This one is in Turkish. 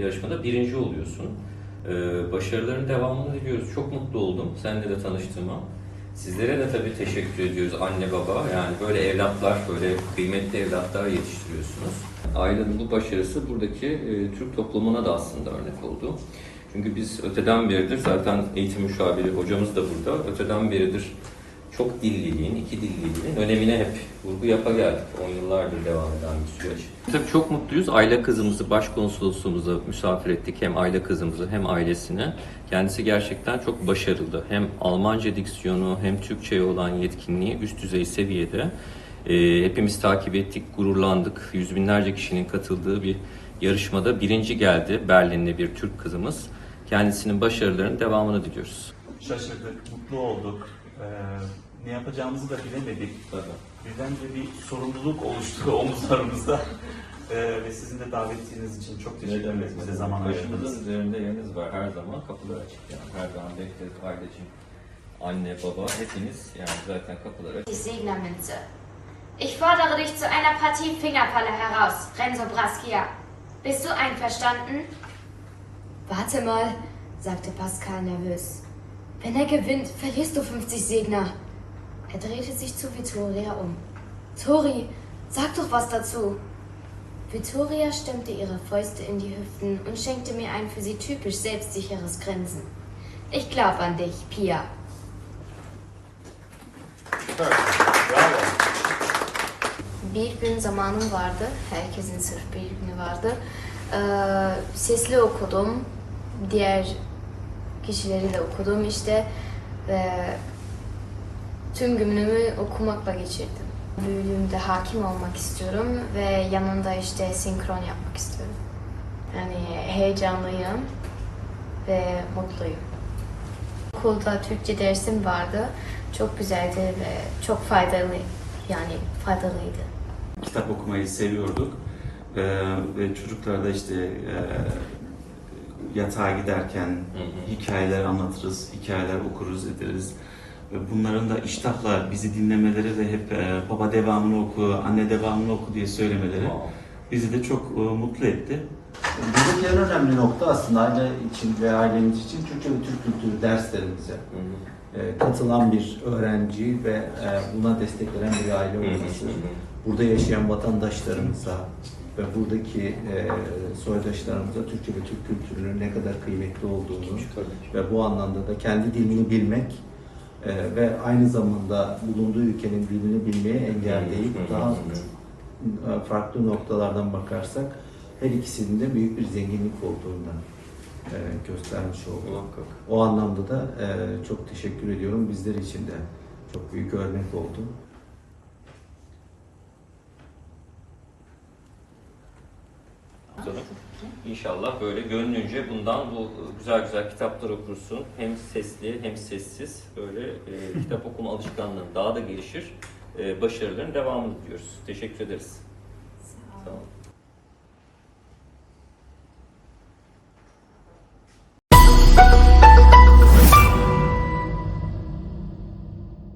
yarışmada birinci oluyorsun. Ee, başarıların devamını diliyoruz. Çok mutlu oldum seninle de tanıştığıma. Sizlere de tabii teşekkür ediyoruz anne baba. Yani böyle evlatlar, böyle kıymetli evlatlar yetiştiriyorsunuz. Ailenin bu başarısı buradaki e, Türk toplumuna da aslında örnek oldu. Çünkü biz öteden beridir zaten eğitim müşaviri hocamız da burada. Öteden beridir çok dilliliğin, iki dilliliğin önemine hep vurgu yapa geldik. 10 yıllardır devam eden bir süreç. Tabii çok mutluyuz. Aile kızımızı başkonsolosluğumuza misafir ettik. Hem aile kızımızı hem ailesini. Kendisi gerçekten çok başarılı. Hem Almanca diksiyonu hem Türkçe'ye olan yetkinliği üst düzey seviyede. Ee, hepimiz takip ettik, gururlandık. Yüz binlerce kişinin katıldığı bir yarışmada birinci geldi. Berlinli bir Türk kızımız. Kendisinin başarılarının devamını diliyoruz. Şaşırdık, mutlu olduk. Ee, ne yapacağımızı da bilemedik. Birdenbire bir sorumluluk oluştu omuzlarımızda. Ee, ve sizin de davetiniz için çok teşekkür ederiz. Bize zaman ayırdınız. Başımızın üzerinde yeriniz var her zaman. Kapılar açık yani. Her zaman bekleriz aileciğim. Anne, baba hepiniz yani zaten kapılar açık. Die Segnermünze. Ich fordere dich zu einer Partie Fingerfalle heraus, Renzo Braskia. Bist du einverstanden? Warte mal, sagte Pascal nervös. Wenn er gewinnt, verlierst du 50 Segner. Er drehte sich zu Vittoria um. Tori, sag doch was dazu. Vittoria stemmte ihre Fäuste in die Hüften und schenkte mir ein für sie typisch selbstsicheres Grinsen. Ich glaub an dich, Pia. Bir gün zamanım vardı. Herkesin sırf bir günü vardı. Ee, sesli okudum. Diğer kişileri de okudum işte. Ve tüm günümü okumakla geçirdim. Büyüdüğümde hakim olmak istiyorum ve yanında işte senkron yapmak istiyorum. Yani heyecanlıyım ve mutluyum. Okulda Türkçe dersim vardı. Çok güzeldi ve çok faydalı yani faydalıydı. Kitap okumayı seviyorduk. Ee, ve çocuklar da işte e, yatağa giderken hı. hikayeler anlatırız, hikayeler okuruz, ederiz. Bunların da iştahla bizi dinlemeleri ve hep e, baba devamını oku, anne devamını oku diye söylemeleri bizi de çok e, mutlu etti. Buradaki en önemli nokta aslında aile için ve ailemiz için Türkçe ve Türk kültürü derslerimize. E, katılan bir öğrenci ve buna destek veren bir aile olması, burada yaşayan vatandaşlarımıza ve buradaki soydaşlarımıza Türkçe ve Türk kültürünün ne kadar kıymetli olduğunu ve bu anlamda da kendi dilini bilmek e, ve aynı zamanda bulunduğu ülkenin dilini bilmeye engelleyip Hı hı, daha e, farklı noktalardan bakarsak her ikisinin de büyük bir zenginlik olduğunu e, göstermiş oldu. O anlamda da e, çok teşekkür ediyorum. Bizler için de çok büyük örnek oldu. İnşallah böyle gönlünce bundan bu güzel güzel kitaplar okursun. Hem sesli hem sessiz böyle e, kitap okuma alışkanlığın daha da gelişir. E, başarıların devamını diliyoruz. Teşekkür ederiz. Sağ olun.